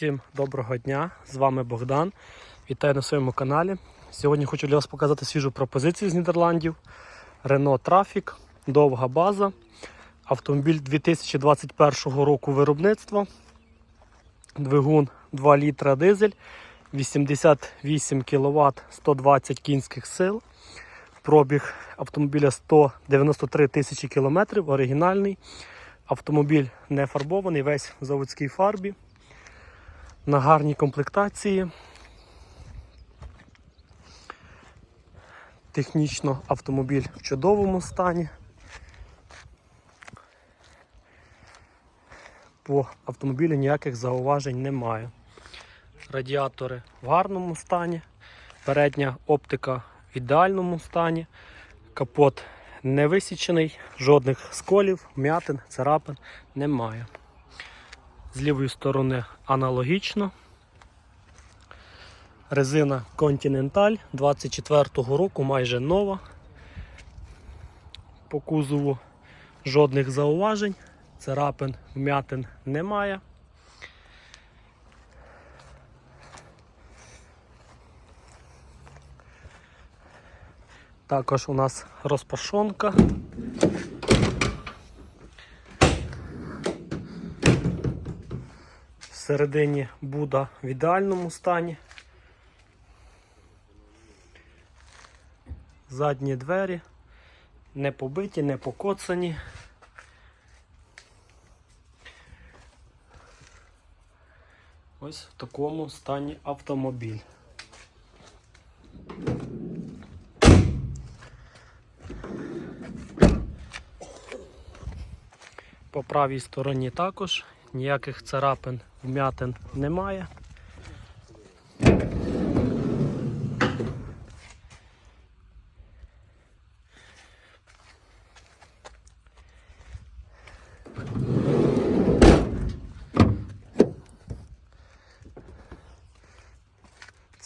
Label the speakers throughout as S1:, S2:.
S1: Всім доброго дня! З вами Богдан. Вітаю на своєму каналі. Сьогодні хочу для вас показати свіжу пропозицію з Нідерландів. Renault Traffic, довга база. Автомобіль 2021 року виробництва. Двигун 2 літра дизель, 88 кВт, 120 кінських сил. Пробіг автомобіля 193 тисячі кілометрів, оригінальний. Автомобіль не фарбований, весь в заводській фарбі. На гарній комплектації. Технічно автомобіль в чудовому стані. По автомобілю ніяких зауважень немає. Радіатори в гарному стані, передня оптика в ідеальному стані, капот не висічений, жодних сколів, м'ятин, царапин немає. З лівої сторони аналогічно. Резина Continental 24-го року майже нова. По кузову жодних зауважень, царапин, вмятин немає. Також у нас розпашонка. Всередині Буда в ідеальному стані. Задні двері не побиті, не покоцані. Ось в такому стані автомобіль. По правій стороні також ніяких царапин, вмятин немає.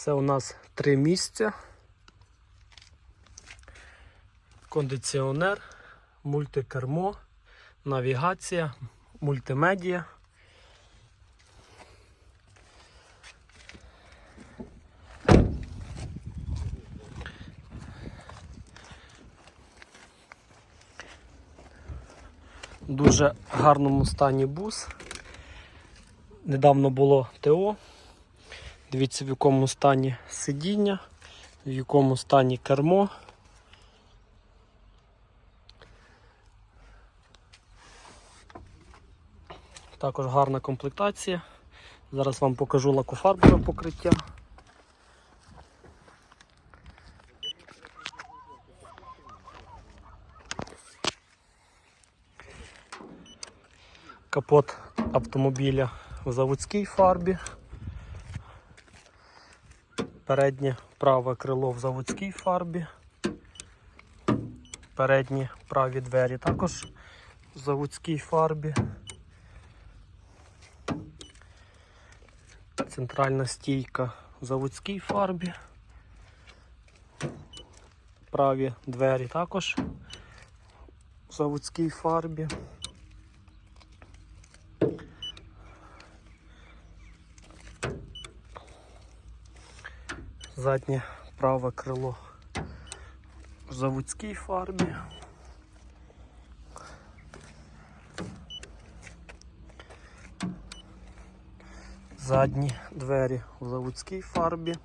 S1: Це у нас три місця. Кондиціонер, мультикермо, навігація, мультимедіа. Дуже гарному стані бус. Недавно було ТО. Дивіться, в якому стані сидіння, в якому стані кермо. Також гарна комплектація. Зараз вам покажу лакофарбове покриття. Капот автомобіля в заводській фарбі. Переднє праве крило в заводській фарбі. Передні праві двері також в заводській фарбі. Центральна стійка в заводській фарбі. Праві двері також в заводській фарбі. Заднє праве крило в заводській фарбі. Задні двері в заводській фарбі.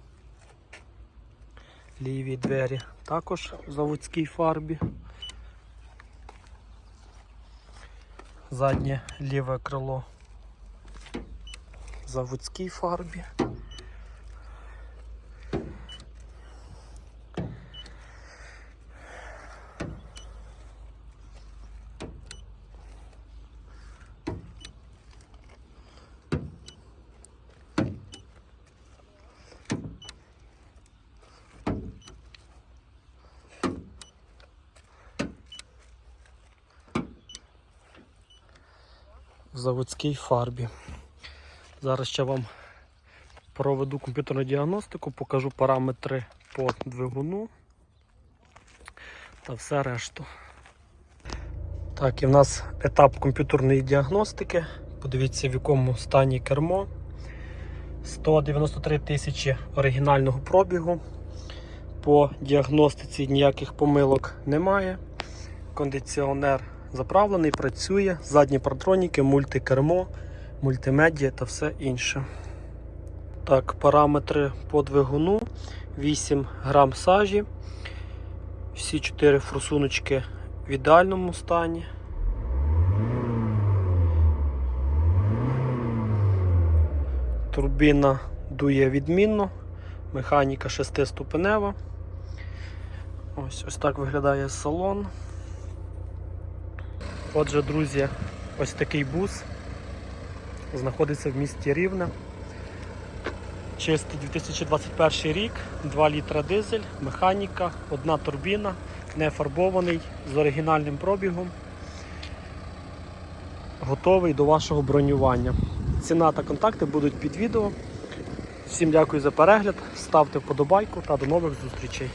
S1: Ліві двері також в заводській фарбі. Заднє ліве крило в заводській фарбі. Заводській фарбі. Зараз ще вам проведу комп'ютерну діагностику, покажу параметри по двигуну та все решту. Так, і в нас етап комп'ютерної діагностики. Подивіться, в якому стані кермо. 193 тисячі оригінального пробігу. По діагностиці ніяких помилок немає. Кондиціонер заправлений, працює, задні партроніки, мультикермо, мультимедіа та все інше. Так, параметри по двигуну 8 грам сажі. Всі 4 форсуночки в ідеальному стані. Турбіна дує відмінно, механіка 6-ступенева. Ось, ось так виглядає салон. Отже, друзі, ось такий бус знаходиться в місті Рівне. Чистий 2021 рік, 2 літра дизель, механіка, одна турбіна, не фарбований, з оригінальним пробігом. Готовий до вашого бронювання. Ціна та контакти будуть під відео. Всім дякую за перегляд, ставте вподобайку та до нових зустрічей.